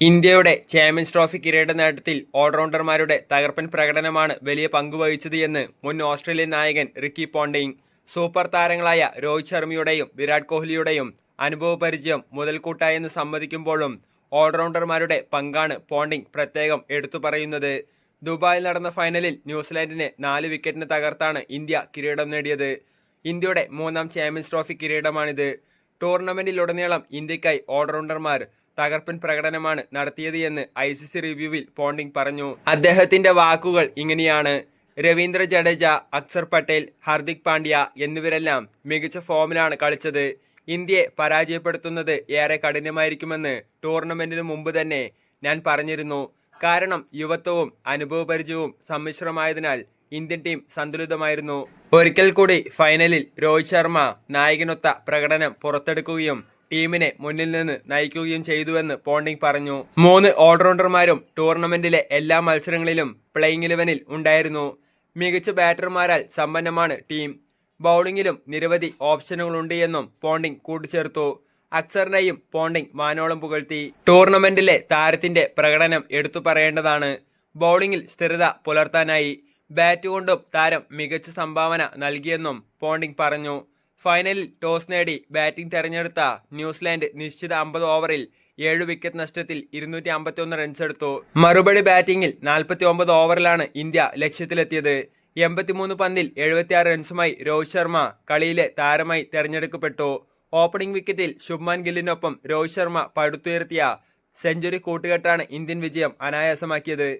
ഇന്ത്യയുടെ champions trophy കിരീട നേട്ടത്തിൽ ഓൾറൗണ്ടർമാരുടെ തകർപ്പൻ പ്രകടനമാണ് വലിയ പങ്കുവഹിച്ചത് എന്ന് മുൻ ഓസ്ട്രേലിയൻ നായകൻ റിക്കി പോണ്ടിങ് സൂപ്പർ താരങ്ങളായ രോഹിത് ശർമ്മയുടെയും വിരാട് കോഹ്ലിയുടെയും അനുഭവ പരിചയം മുതൽക്കൂട്ടായെന്ന് സമ്മതിക്കുമ്പോഴും ഓൾറൗണ്ടർമാരുടെ പങ്കാണ് പോണ്ടിങ് പ്രത്യേകം എടുത്തു പറയുന്നത്. ദുബായിൽ നടന്ന ഫൈനലിൽ ന്യൂസിലാൻഡിനെ നാല് വിക്കറ്റിന് തകർത്താണ് ഇന്ത്യ കിരീടം നേടിയത്. ഇന്ത്യയുടെ മൂന്നാം ചാമ്പ്യൻസ് ട്രോഫി കിരീടമാണിത്. ടൂർണമെന്റിലുടനീളം ഇന്ത്യക്കായി ഓൾറൗണ്ടർമാർ തകർപ്പൻ പ്രകടനമാണ് നടത്തിയത് എന്ന് ഐ സി സി റിവ്യൂവിൽ പോണ്ടിങ് പറഞ്ഞു. അദ്ദേഹത്തിന്റെ വാക്കുകൾ ഇങ്ങനെയാണ്. രവീന്ദ്ര ജഡേജ അക്സർ പട്ടേൽ ഹർദിക് പാണ്ഡ്യ എന്നിവരെല്ലാം മികച്ച ഫോമിലാണ് കളിച്ചത്. ഇന്ത്യയെ പരാജയപ്പെടുത്തുന്നത് ഏറെ കഠിനമായിരിക്കുമെന്ന് ടൂർണമെന്റിന് മുമ്പ് തന്നെ ഞാൻ പറഞ്ഞിരുന്നു. കാരണം യുവത്വവും അനുഭവപരിചയവും സമ്മിശ്രമായതിനാൽ ഇന്ത്യൻ ടീം സന്തുലിതമായിരുന്നു. ഒരിക്കൽ കൂടി ഫൈനലിൽ രോഹിത് ശർമ്മ നായകനൊത്ത പ്രകടനം പുറത്തെടുക്കുകയും ടീമിനെ മുന്നിൽ നിന്ന് നയിക്കുകയും ചെയ്തുവെന്ന് പോണ്ടിങ് പറഞ്ഞു. മൂന്ന് ഓൾറൗണ്ടർമാരും ടൂർണമെന്റിലെ എല്ലാ മത്സരങ്ങളിലും പ്ലേയിങ് ഇലവനിൽ ഉണ്ടായിരുന്നു. മികച്ച ബാറ്റർമാരാൽ സമ്പന്നമാണ് ടീം. ബൗളിംഗിലും നിരവധി ഓപ്ഷനുകളുണ്ട് എന്നും പോണ്ടിങ് കൂട്ടിച്ചേർത്തു. അക്സറിനെയും പോണ്ടിങ് വാനോളം പുകഴ്ത്തി. ടൂർണമെന്റിലെ താരത്തിന്റെ പ്രകടനം എടുത്തു പറയേണ്ടതാണ്. ബൗളിംഗിൽ സ്ഥിരത പുലർത്താനായി. ബാറ്റ് കൊണ്ടും താരം മികച്ച സംഭാവന നൽകിയെന്നും പോണ്ടിങ് പറഞ്ഞു. ഫൈനലിൽ ടോസ് നേടി ബാറ്റിംഗ് തെരഞ്ഞെടുത്ത ന്യൂസിലാൻഡ് നിശ്ചിത അമ്പത് ഓവറിൽ ഏഴ് വിക്കറ്റ് നഷ്ടത്തിൽ ഇരുന്നൂറ്റി അമ്പത്തിയൊന്ന് റൺസ് എടുത്തു. മറുപടി ബാറ്റിംഗിൽ നാൽപ്പത്തി ഒമ്പത് ഓവറിലാണ് ഇന്ത്യ ലക്ഷ്യത്തിലെത്തിയത്. എൺപത്തിമൂന്ന് പന്തിൽ എഴുപത്തിയാറ് റൺസുമായി രോഹിത് ശർമ്മ കളിയിലെ താരമായി തെരഞ്ഞെടുക്കപ്പെട്ടു. ഓപ്പണിംഗ് വിക്കറ്റിൽ ശുഭ്മാൻ ഗില്ലിനൊപ്പം രോഹിത് ശർമ്മ പടുത്തുയർത്തിയ സെഞ്ചുറി കൂട്ടുകെട്ടാണ് ഇന്ത്യൻ വിജയം അനായാസമാക്കിയത്.